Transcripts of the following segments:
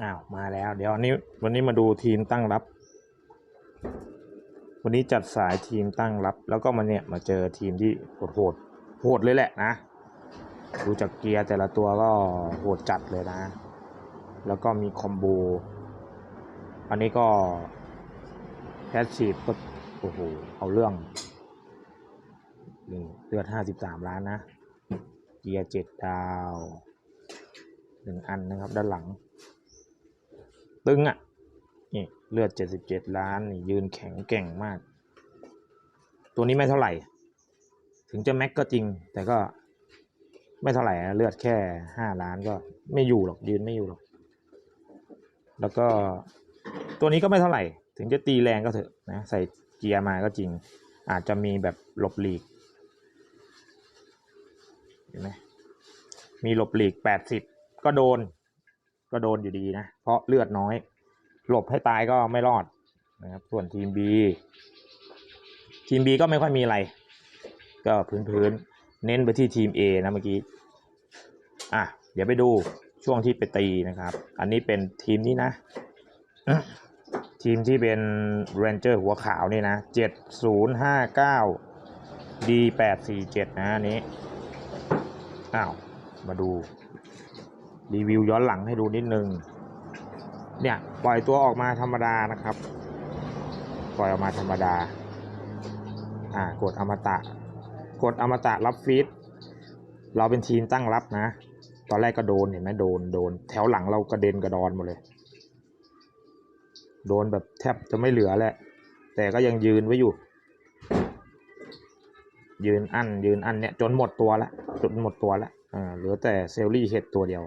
อ้าวมาแล้ว เดี๋ยววันนี้วันนี้มาดูทีมตั้งรับ วันนี้จัดสายทีมตั้งรับ แล้วก็มาเนี่ยมาเจอทีมที่โหดโหดโหดเลยแหละนะดูจากเกียร์แต่ละตัวก็โหดจัดเลยนะ แล้วก็มีคอมโบอันนี้ก็แพสซีฟก็โอ้โหเอาเรื่องนี่เลือดห้าสิบสามล้านนะ เกียร์เจ็ดดาวหนึ่งอันนะครับด้านหลัง ตึงอะนี่เลือดเจ็ดสิบเจ็ดล้านนี่ยืนแข็งแกร่งมาก ตัวนี้ไม่เท่าไหร่ ถึงจะแม็กก็จริง แต่ก็ไม่เท่าไหร่เลือดแค่ห้าล้านก็ไม่อยู่หรอกยืนไม่อยู่หรอก แล้วก็ตัวนี้ก็ไม่เท่าไหร่ ถึงจะตีแรงก็เถอะนะใส่เกียร์มาก็จริง อาจจะมีแบบหลบหลีกเห็นไหมมีหลบหลีกแปดสิบก็โดน ก็โดนอยู่ดีนะ เพราะเลือดน้อย หลบให้ตายก็ไม่รอดนะครับ ส่วนทีม B ทีม B ก็ไม่ค่อยมีอะไร ก็พื้นๆเน้นไปที่ทีม A นะเมื่อกี้ อะ เดี๋ยวไปดูช่วงที่ไปตีนะครับ อันนี้เป็นทีมนี้นะ ทีมที่เป็น Ranger หัวขาวนี่นะเจ็ดศูนย์ห้าเก้า D แปดสี่เจ็ดนะอันนี้ อ้าว มาดู รีวิวย้อนหลังให้ดูนิดนึง เนี่ยปล่อยตัวออกมาธรรมดานะครับ ปล่อยออกมาธรรมดา อ่ากดอมตะ กดอมตะรับฟีดเราเป็นทีมตั้งรับนะ ตอนแรกก็โดนเห็นไหมโดนโดน แถวหลังเรากระเด็นกระดอนหมดเลย โดนแบบแทบจะไม่เหลือแหละ แต่ก็ยังยืนไว้อยู่ ยืนอั้นยืนอั้นเนี่ยจนหมดตัวละจนหมดตัวละอ่าเหลือแต่เซลลี่เฮดตัวเดียว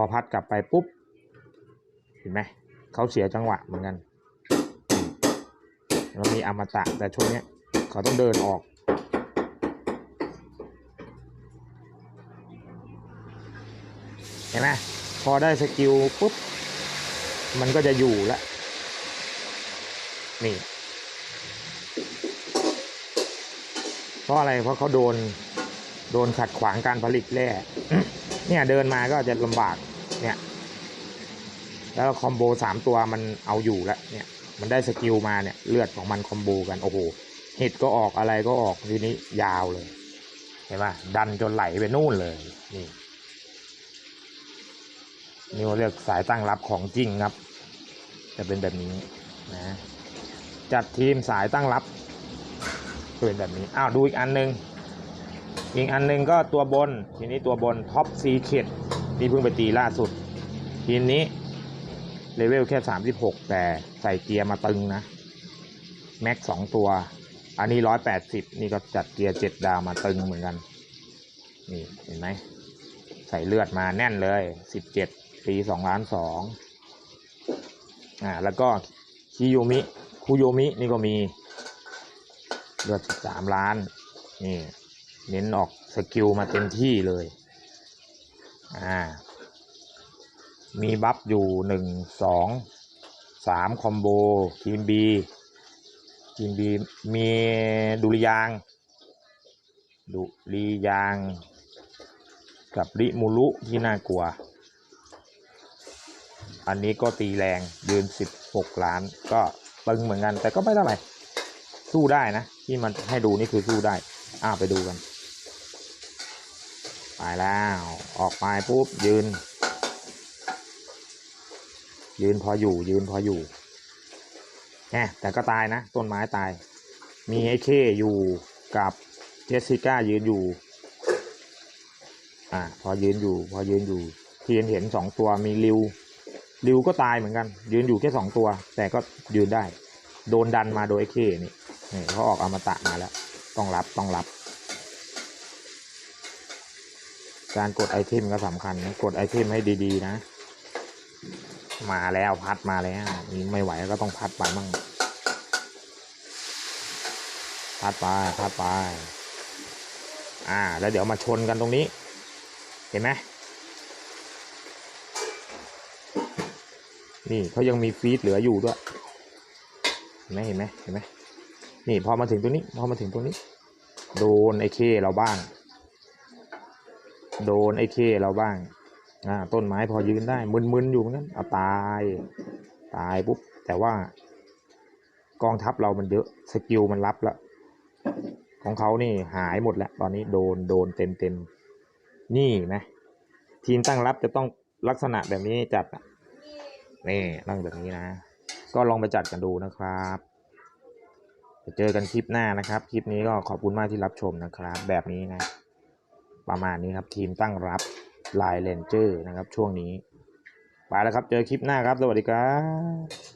อพัดกลับไปปุ๊บ เห็นไหมเขาเสียจังหวะเหมือนกันแล้วมีอมตะแต่ช่วงนี้เขาต้องเดินออก เห็นไหมพอได้สกิลปุ๊บ มันก็จะอยู่แล้วนี่ เพราะอะไรเพราะเขาโดน โดนขัดขวางการผลิตแร่เนี่ยเดินมาก็จะลำบาก เนี่ย แล้วคอมโบสามตัวมันเอาอยู่แล้วเนี่ย มันได้สกิลมาเนี่ย เลือดของมันคอมโบกันโอ้โหเห็ดก็ออกอะไรก็ออกทีนี้ยาวเลยเห็นปะดันจนไหลไปนู่นเลยนี่นี่เรียกสายตั้งรับของจริงครับ จะเป็นแบบนี้นะจัดทีมสายตั้งรับเป็นแบบนี้อ้าวดูอีกอันหนึงอีกอันหนึงก็ตัวบนทีนี้ตัวบนท็อปซีเคด นี่เพิ่งไปตีล่าสุด ทีมนี้ เลเวลแค่ 36 แต่ใส่เกียร์มาตึงนะ แม็กสองตัว อันนี้ 180 นี่ก็จัดเกียร์ 7 ดาวมาตึงเหมือนกัน นี่เห็นไหม ใส่เลือดมาแน่นเลย 17 ปี2ล้าน2อ่า แล้วก็คิโยมิคุโยมินี่ก็มีเลือด 13 ล้าน นี่ เน้นออกสกิลมาเต็มที่เลย อ่า มีบัฟอยู่หนึ่งสองสามคอมโบ ทีมบีทีมบีมีดุริยาง ดุริยาง กับริมูรุที่น่ากลัว อันนี้ก็ตีแรงยืนสิบหกล้าน ก็ตึงเหมือนกันแต่ก็ไม่เท่าไหร่สู้ได้นะ ที่มันให้ดูนี่คือสู้ได้ อ้าไปดูกัน ไปแล้ว ออกไปปุ๊บยืน ยืนพออยู่ยืนพออยู่แหมแต่ก็ตายนะ ต้นไม้ตาย มีไอ้เคอยู่กับเจสสิก้ายืนอยู่ อ่า พอยืนอยู่ พอยืนอยู่ที่เห็นเห็นสองตัวมีริวริวก็ตายเหมือนกัน ยืนอยู่แค่สองตัว แต่ก็ยืนได้ โดนดันมาโดยไอ้เคนี่นี่เขาออกอมตะมาแล้ว ต้องรับต้องรับ การกดไอเทมก็สำคัญนะกดไอเทมให้ดีๆนะ มาแล้วพัดมาแล้วนี่ไม่ไหวก็ต้องพัดไปมั่งพัดไปพัดไป อ่า แล้วเดี๋ยวมาชนกันตรงนี้ เห็นไหมนี่เขายังมีฟีดเหลืออยู่ด้วย เห็นไหมเห็นไหมเห็นไหมนี่พอมาถึงตรงนี้ พอมาถึงตรงนี้ โดนไอ้เคเราบ้าง โดนไอ้เคเราบ้างอ่าต้นไม้พอยืนได้มึนๆอยู่เหมือนกันเอาตายตายปุ๊บแต่ว่ากองทัพเรามันเยอะสกิลมันรับละของเขานี่หายหมดแล้ว ตอนนี้โดนโดนเต็มเต็มๆนี่นะ ทีมตั้งรับจะต้องลักษณะแบบนี้จัดนี่ตั้งแบบนี้นะ ก็ลองไปจัดกันดูนะครับเดี๋ยวเจอกันคลิปหน้านะครับ คลิปนี้ก็ขอบคุณมากที่รับชมนะครับ แบบนี้นะ ประมาณนี้ครับทีมตั้งรับลายเลนเจอร์นะครับช่วงนี้ ไปแล้วครับเจอคลิปหน้าครับ สวัสดีครับ